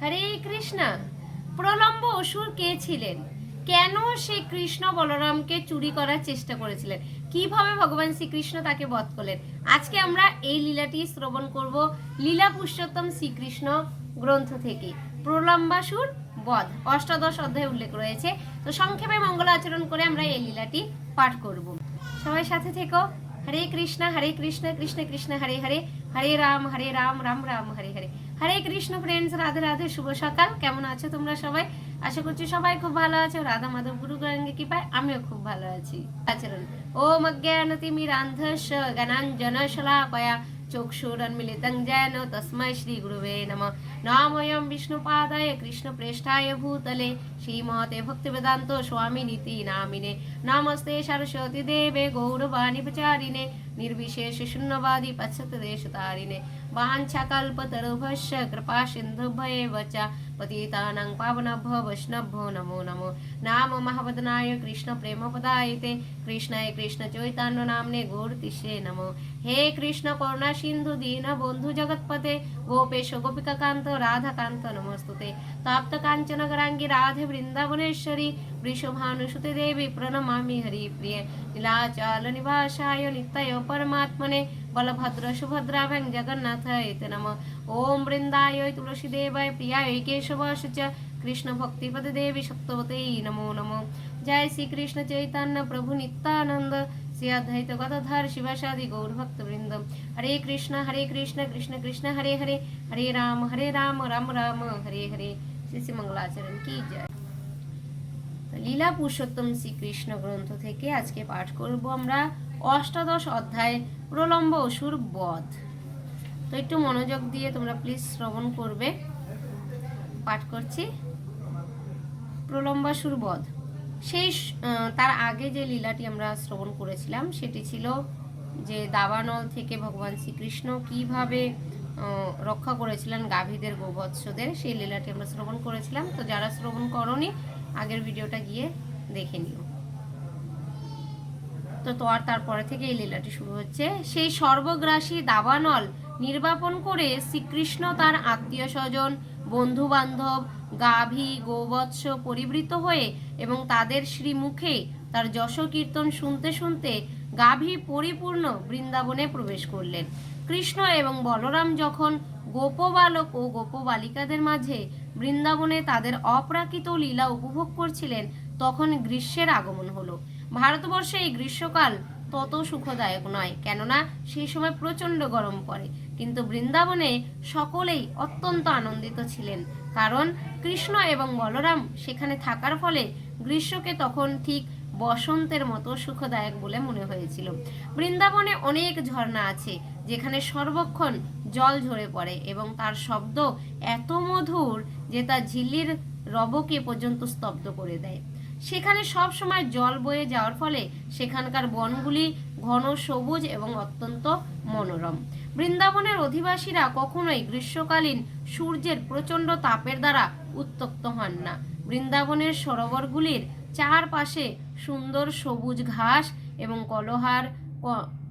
হরে কৃষ্ণ, প্রলম্ব অসুর কে ছিলেন? কেন সে কৃষ্ণ বলরামকে চুরি করার চেষ্টা করেছিলেন? কীভাবে ভগবান শ্রীকৃষ্ণ তাকে বধ করলেন? আজকে আমরা এই লীলাটি শ্রবণ করব লীলা পুরুষোত্তম শ্রীকৃষ্ণ গ্রন্থ থেকে। প্রলম্বাসুর বধ, অষ্টাদশ অধ্যায়ে উল্লেখ রয়েছে। তো সংক্ষেপে মঙ্গল আচরণ করে আমরা এই লীলাটি পাঠ করব। সবাই সাথে থেকো। হরে কৃষ্ণ হরে কৃষ্ণ কৃষ্ণ কৃষ্ণ, হরে হরে। হরে রাম হরে রাম রাম রাম, হরে হরে। হরে কৃষ্ণ ফ্রেন্ডস রাধে রাধে, শুভ সকাল। কেমন আছো তোমরা সবাই? আশা করছি সবাই খুব ভালো আছো। রাধা মাধব গুরু গঙ্গে কৃপায় আমিও খুব ভালো আছি। আচরণ। ওম অজ্ঞানতিমিরান্ধস জ্ঞানাঞ্জন শলাকয়া চক্ষুরন্মিলিতং যেন তস্মৈ শ্রীগুরুবে নম। নাময়ম বিষ্ণুপাদায় কৃষ্ণপ্রেষ্ঠায় ভূতলে শ্রীমতে ভক্তিবেদান্ত স্বামী নীতি নামিনে। নমস্তে সরস্বতী দেবে, গৌরবাণী প্রচারিণে। নির্বিশেষ শূন্যবাদী পশ্চাৎ দেশ তারিণে कृपा सिन्धुभ्येव च पतितानां पावनभ्यो वैष्णभ्यो नमो नमो नाम महावदनाय कृष्णप्रेमपदायते कृष्णाय कृष्णचैतन्य नाम्ने गौरतिष्ये नमो हे कृष्ण करुणा सिन्धु दीन बन्धु जगत्पते गोपेश गोपिकान्त राधाकान्त नमस्तुते ताप्त काञ्चन गराङ्गी राधे वृन्दावनेश्वरी वृषभानुसुते देवी प्रणमामि हरिप्रिये नीलाचाल निवासाय नित्य परमात्मने बलभद्र सुभद्राभ्यां जगन्नाथाय ते नमः ॐ वृन्दाय तुलसीदेवाय प्रियाय केशवाश च कृष्ण भक्तिपद देवी सप्तवते नमो नमो जय श्री कृष्ण चैतन्य प्रभु नित्यानंद श्री अद्वैत गदाधर शिवासादि गौर भक्त वृंद हरे कृष्ण हरे कृष्ण कृष्ण कृष्ण हरे हरे हरे राम हरे राम राम राम हरे हरे श्री श्री मंगलाचरण की जय তো লীলা পুরুষোত্তম শ্রীকৃষ্ণ গ্রন্থ থেকে আজকে পাঠ করব আমরা অষ্টাদশ অধ্যায় প্রলম্ব অসুর বধ। তো একটু মনোযোগ দিয়ে তোমরা প্লিজ শ্রবণ করবে। পাঠ করছি। প্রলম্বাসুর বধ। সেই তার আগে যে লীলাটি আমরা শ্রবণ করেছিলাম, সেটি ছিল যে দাবানল থেকে ভগবান শ্রীকৃষ্ণ কীভাবে রক্ষা করেছিলেন গাভীদের গোবৎসদের, সেই লীলাটি আমরা শ্রবণ করেছিলাম। তো যারা শ্রবণ করনি আগের ভিডিওটা গিয়ে দেখে নিও। তো তো আর তারপরে থেকে এই লীলাটি শুরু হচ্ছে। সেই সর্বগ্রাসী দাবানল নির্বাপন করে শ্রীকৃষ্ণ তার আত্মীয় স্বজন বন্ধু বান্ধব গাভী, গোবৎস পরিবৃত হয়ে এবং তাদের শ্রীমুখে তার যশ কীর্তন শুনতে শুনতে গাভী পরিপূর্ণ বৃন্দাবনে প্রবেশ করলেন। কৃষ্ণ এবং বলরাম যখন গোপবালক ও গোপবালিকাদের মাঝে বৃন্দাবনে তাদের অপ্রাকৃত লীলা উপভোগ করছিলেন, তখন গ্রীষ্মের আগমন হলো। ভারতবর্ষে এই গ্রীষ্মকাল তত সুখদায়ক নয়, কেননা সেই সময় প্রচণ্ড গরম পড়ে। কিন্তু বৃন্দাবনে সকলেই অত্যন্ত আনন্দিত ছিলেন, কারণ কৃষ্ণ এবং বলরাম সেখানে থাকার ফলে গ্রীষ্মকে তখন ঠিক বসন্তের মতো সুখদায়ক বলে মনে হয়েছিল। বৃন্দাবনে অনেক ঝর্ণা আছে, যেখানে সর্বক্ষণ জল ঝরে পড়ে এবং তার শব্দ এত মধুর যে তা ঝিল্লির রবকে পর্যন্ত স্তব্ধ করে দেয়। সেখানে সব সময় জল বয়ে যাওয়ার ফলে সেখানকার বনগুলি ঘন সবুজ এবং অত্যন্ত মনোরম। বৃন্দাবনের অধিবাসীরা কখনোই গ্রীষ্মকালীন সূর্যের প্রচণ্ড তাপের দ্বারা উত্তপ্ত হন না। বৃন্দাবনের সরোবরগুলির চারপাশে সুন্দর সবুজ ঘাস এবং কলহার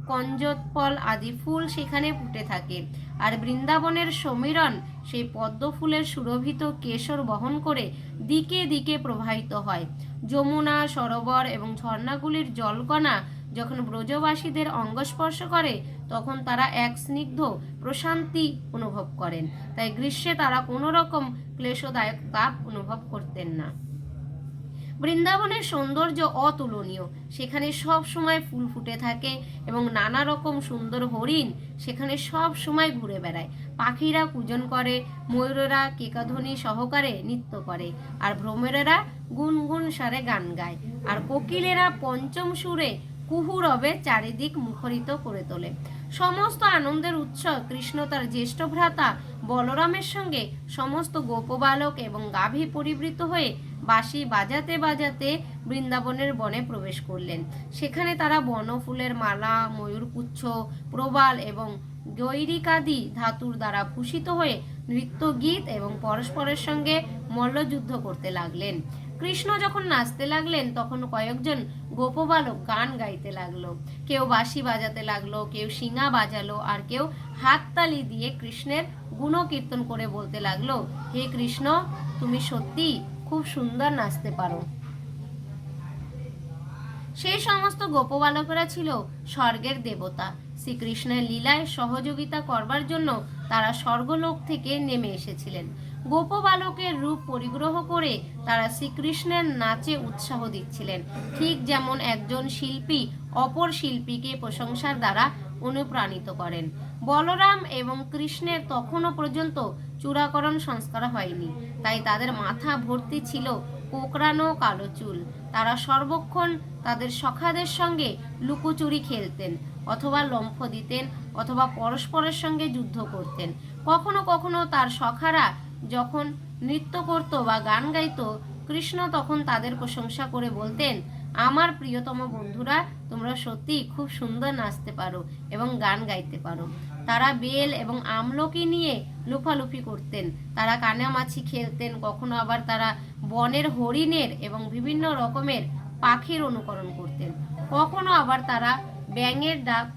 ক- কঞ্জৎপল আদি ফুল সেখানে ফুটে থাকে। আর বৃন্দাবনের সমীরণ সেই পদ্ম ফুলের সুরভিত কেশর বহন করে দিকে দিকে প্রবাহিত হয়। যমুনা, সরোবর এবং ঝর্ণাগুলির জলকণা যখন ব্রজবাসীদের অঙ্গস্পর্শ করে, তখন তারা এক স্নিগ্ধ প্রশান্তি অনুভব করেন। তাই গ্রীষ্মে তারা কোনো রকম ক্লেশদায়ক তাপ অনুভব করতেন না। বৃন্দাবনের সৌন্দর্য অতুলনীয়। সেখানে সব সময় ফুল ফুটে থাকে এবং নানা রকম সুন্দর হরিণ সেখানে সব সময় ঘুরে বেড়ায়। পাখিরা পূজন করে, ময়ূরেরা কেকাধ্বনি সহকারে নৃত্য করে আর ভ্রমরেরা গুনগুন সারে গান গায় আর কোকিলেরা পঞ্চম সুরে কুহুরবে চারিদিক মুখরিত করে তোলে। সমস্ত আনন্দের উৎস কৃষ্ণ তার জ্যেষ্ঠ ভ্রাতা বলরামের সঙ্গে সমস্ত গোপবালক এবং গাভী পরিবৃত হয়ে বাঁশি বাজাতে বাজাতে বৃন্দাবনের বনে প্রবেশ করলেন। সেখানে তারা বনফুলের মালা ময়ূরপুচ্ছ প্রবাল এবং গৈরিকাদি ধাতুর দ্বারা ভূষিত হয়ে নৃত্য গীত এবং পরস্পরের সঙ্গে মল্লযুদ্ধ করতে লাগলেন। কৃষ্ণ যখন নাচতে লাগলেন, তখন কয়েকজন গোপবালক গান গাইতে লাগল। কেউ বাঁশি বাজাতে লাগল, কেউ শিঙা বাজালো, আর কেউ হাততালি দিয়ে কৃষ্ণের গুণকীর্তন করে বলতে লাগল, হে কৃষ্ণ, তুমি সত্যি খুব সুন্দর নাচতে পারো। সেই সমস্ত গোপবালকরা ছিল স্বর্গের দেবতা। শ্রীকৃষ্ণের লীলায় সহযোগিতা করবার জন্য তারা স্বর্গলোক থেকে নেমে এসেছিলেন। গোপবালকের রূপ পরিগ্রহ করে তারা শ্রীকৃষ্ণের নাচে উৎসাহ দিচ্ছিলেন। ঠিক যেমন একজন শিল্পী অপর শিল্পীকে প্রশংসার দ্বারা অনুপ্রাণিত করেন। বলরাম এবং কৃষ্ণের তখনও পর্যন্ত চূড়াকরণ সংস্কার হয়নি। তাই তাদের মাথা ভর্তি ছিল কোকড়ানো কালো চুল। তারা সর্বক্ষণ তাদের সখাদের সঙ্গে লুকোচুরি খেলতেন অথবা লম্ফ দিতেন অথবা পরস্পরের সঙ্গে যুদ্ধ করতেন। কখনো কখনো তার সখারা যখন নৃত্য করত বা গান গাইত, কৃষ্ণ তখন তাদের প্রশংসা করে বলতেন আমার প্রিয়তম বন্ধুরা, তোমরা সত্যি খুব সুন্দর নাচতে পারো এবং গান গাইতে পারো। তারা বেল এবং আমলকি নিয়ে লুফালুফি করতেন। তারা কানামাছি খেলতেন, কখনো আবার তারা বনের হরিণের এবং বিভিন্ন রকমের পাখির অনুকরণ করতেন। কখনো আবার তারা ব্যাঙের ডাক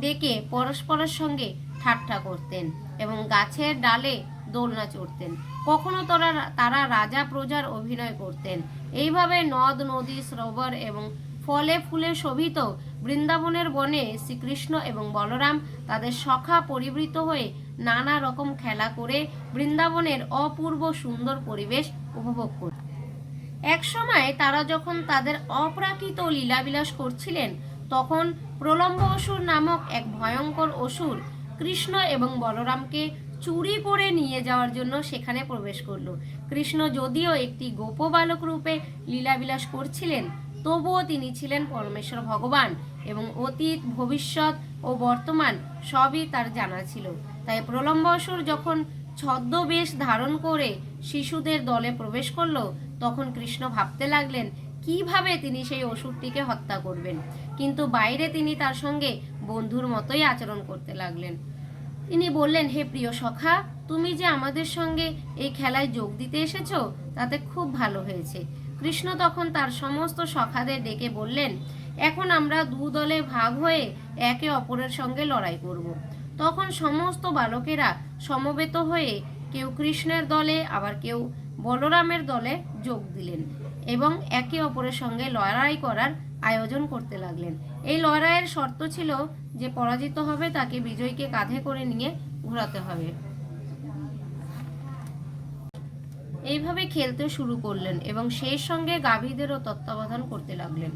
ডেকে পরস্পরের সঙ্গে ঠাট্টা করতেন এবং গাছের ডালে দোলনা চড়তেন। কখনো তারা তারা রাজা প্রজার অভিনয় করতেন। এইভাবে নদ, নদী, সরোবর এবং ফলে ফুলে শোভিত বৃন্দাবনের বনে শ্রীকৃষ্ণ এবং বলরাম তাদের সখা পরিবৃত হয়ে নানা রকম খেলা করে বৃন্দাবনের অপূর্ব সুন্দর পরিবেশ উপভোগ করত এক সময় তারা যখন তাদের অপ্রাকৃত লীলাবিলাস করছিলেন, তখন প্রলম্ব অসুর নামক এক ভয়ঙ্কর অসুর কৃষ্ণ এবং বলরামকে চুরি করে নিয়ে যাওয়ার জন্য সেখানে প্রবেশ করল। কৃষ্ণ যদিও একটি গোপবালক রূপে লীলাবিলাস করছিলেন, তবুও তিনি ছিলেন পরমেশ্বর ভগবান এবং অতীত, ভবিষ্যৎ ও বর্তমান সবই তার জানা ছিল। তাই প্রলম্ব অসুর যখন ছদ্মবেশ ধারণ করে শিশুদের দলে প্রবেশ করল, তখন কৃষ্ণ ভাবতে লাগলেন, কীভাবে তিনি সেই অসুরটিকে হত্যা করবেন? কিন্তু বাইরে তিনি তার সঙ্গে বন্ধুর মতোই আচরণ করতে লাগলেন। তিনি বললেন, হে প্রিয় সখা, তুমি যে আমাদের সঙ্গে এই খেলায় যোগ দিতে এসেছ, তাতে খুব ভালো হয়েছে কৃষ্ণ তখন তার সমস্ত সখাদের ডেকে বললেন, এখন আমরা দু দলে ভাগ হয়ে একে অপরের সঙ্গে লড়াই করব। তখন সমস্ত বালকেরা সমবেত হয়ে কেউ কৃষ্ণের দলে, আবার কেউ বলরামের দলে যোগ দিলেন এবং একে অপরের সঙ্গে লড়াই করার আয়োজন করতে লাগলেন এই লড়াইয়ের শর্ত ছিল যে পরাজিত হবে তাকে বিজয়ীকে কাঁধে করে নিয়ে ঘোরাতে হবে। এইভাবে খেলতে শুরু করলেন এবং সেই সঙ্গে গাভীদেরও তত্ত্বাবধান করতে লাগলেন।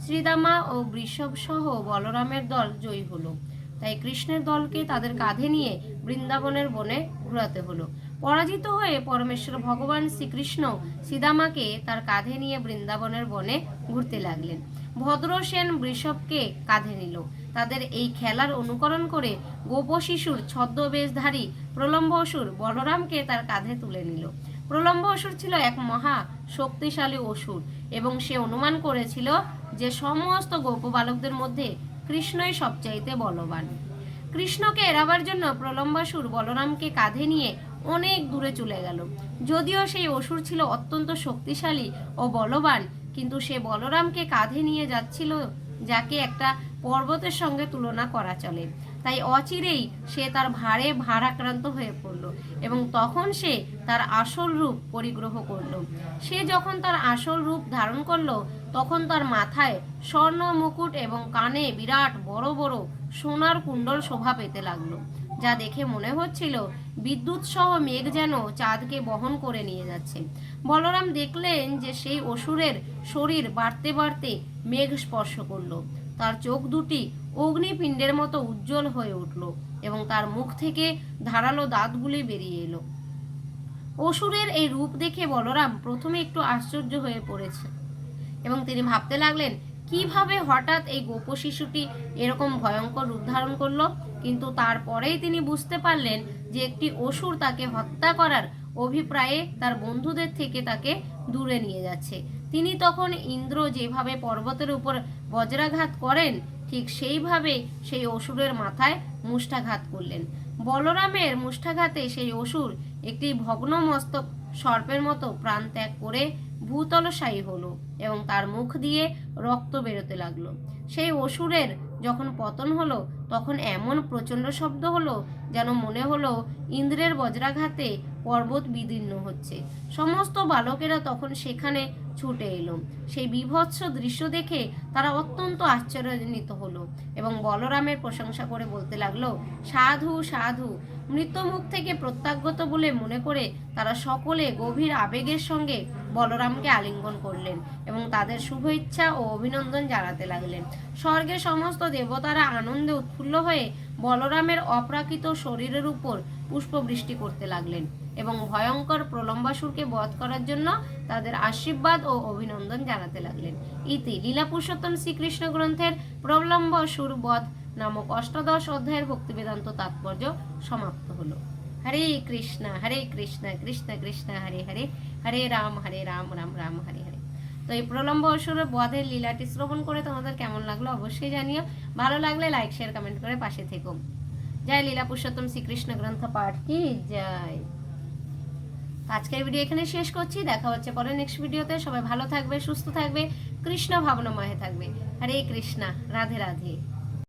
শ্রীদামা ও বৃষভ সহ বলরামের দল জয়ী হলো। তাই কৃষ্ণের দলকে তাদের কাঁধে নিয়ে বৃন্দাবনের বনে ঘোরাতে হলো। পরাজিত হয়ে পরমেশ্বর ভগবান শ্রীকৃষ্ণ সীদামাকে তার কাঁধে নিয়ে বৃন্দাবনের বনে ঘুরতে লাগলেন। ভদ্রসেন বৃষভকে কাঁধে নিল। তাদের এই খেলার অনুকরণ করে গোপ শিশুর ছদ্মবেশধারী প্রলম্ব অসুর বলরামকে তার কাঁধে তুলে নিল। প্রলম্ব অসুর ছিল এক মহা শক্তিশালী অসুর এবং সে অনুমান করেছিল যে সমস্ত গোপবালকদের মধ্যে কৃষ্ণই সবচাইতে বলবান। কৃষ্ণকে এড়াবার জন্য প্রলম্বাসুর বলরামকে কাঁধে নিয়ে অনেক দূরে চলে গেল। যদিও সেই অসুর ছিল অত্যন্ত শক্তিশালী ও বলবান, কিন্তু সে বলরামকে কাঁধে নিয়ে যাচ্ছিল, যাকে একটা পর্বতের সঙ্গে তুলনা করা চলে। তাই অচিরেই সে তার ভারে ভারাক্রান্ত হয়ে পড়ল এবং তখন সে তার আসল রূপ পরিগ্রহ করল। সে যখন তার আসল রূপ ধারণ করল, তখন তার মাথায় স্বর্ণ, মুকুট এবং কানে বিরাট বড় বড় সোনার কুণ্ডল শোভা পেতে লাগল, যা দেখে মনে হচ্ছিল বিদ্যুৎ সহ মেঘ যেন চাঁদকে বহন করে নিয়ে যাচ্ছে। বলরাম দেখলেন যে সেই অসুরের শরীর বাড়তে বাড়তে মেঘ স্পর্শ করল। তার চোখ দুটি অগ্নিপিণ্ডের মতো উজ্জ্বল হয়ে উঠল এবং তার মুখ থেকে ধারালো দাঁতগুলি বেরিয়ে এলো। অসুরের এই রূপ দেখে বলরাম প্রথমে একটু আশ্চর্য হয়ে পড়েছে এবং তিনি ভাবতে লাগলেন, কীভাবে হঠাৎ এই গোপ শিশুটি এরকম ভয়ঙ্কর রূপ ধারণ করল? কিন্তু তারপরেই তিনি বুঝতে পারলেন যে একটি অসুর তাকে হত্যা করার অভিপ্রায়ে তার বন্ধুদের থেকে তাকে দূরে নিয়ে যাচ্ছে। তিনি তখন ইন্দ্র যেভাবে পর্বতের উপর বজ্রাঘাত করেন, ঠিক সেইভাবে সেই অসুরের মাথায় মুষ্ঠাঘাত করলেন। বলরামের মুষ্ঠাঘাতে সেই অসুর একটি ভগ্ন মস্তক সর্পের মতো প্রাণ ত্যাগ করে ভূতলশায়ী হলো এবং তার মুখ দিয়ে রক্ত বেরোতে লাগল। সেই অসুরের যখন পতন হলো, তখন এমন প্রচণ্ড শব্দ হলো যেন মনে হলো ইন্দ্রের বজ্রাঘাতে পর্বত বিদীর্ণ হচ্ছে। সমস্ত বালকেরা তখন সেখানে ছুটে এলো। সেই বিভৎস দৃশ্য দেখে তারা অত্যন্ত আশ্চর্যান্বিত হলো এবং বলরামের প্রশংসা করে বলতে লাগল, সাধু সাধু, মৃত্যুমুখ থেকে প্রত্যাগত বলে মনে করে তারা সকলে গভীর আবেগের সঙ্গে বলরামকে আলিঙ্গন করলেন এবং তাদের শুভেচ্ছা ও অভিনন্দন জানাতে লাগলেন। স্বর্গের সমস্ত দেবতারা আনন্দে উৎফুল্ল হয়ে বলরামের অপ্রাকৃত শরীরের উপর পুষ্পবৃষ্টি করতে লাগলেন এবং ভয়ঙ্কর প্রলম্বাসুরকে বধ করার জন্য তাদের আশীর্বাদ ও অভিনন্দন জানাতে লাগলেন। ইতি লীলা পুরুষোত্তম শ্রীকৃষ্ণ গ্রন্থের প্রলম্বাসুর বধ নামক অষ্টাদশ অধ্যায়ের ভক্তিবেদান্ত তাৎপর্য সমাপ্ত হলো। হরে কৃষ্ণ হরে কৃষ্ণ কৃষ্ণ কৃষ্ণ, হরে হরে হরে রাম হরে রাম রাম রাম, হরে হরে। তো এই প্রলম্ব অসুরের বধের লীলাটি শ্রবণ করে তোমাদের কেমন লাগল অবশ্যই জানিও। ভালো লাগলে লাইক শেয়ার কমেন্ট করে পাশে থেকো। জয় লীলা পুরুষোত্তম শ্রীকৃষ্ণ গ্রন্থ পাঠ কি? জয়। আজকের ভিডিও এখানে শেষ করছি। দেখা হচ্ছে পরে নেক্সট ভিডিওতে সবাই ভালো থাকবে, সুস্থ থাকবে, কৃষ্ণ ভাবনাময় থাকবে। হরে কৃষ্ণা, রাধে রাধে।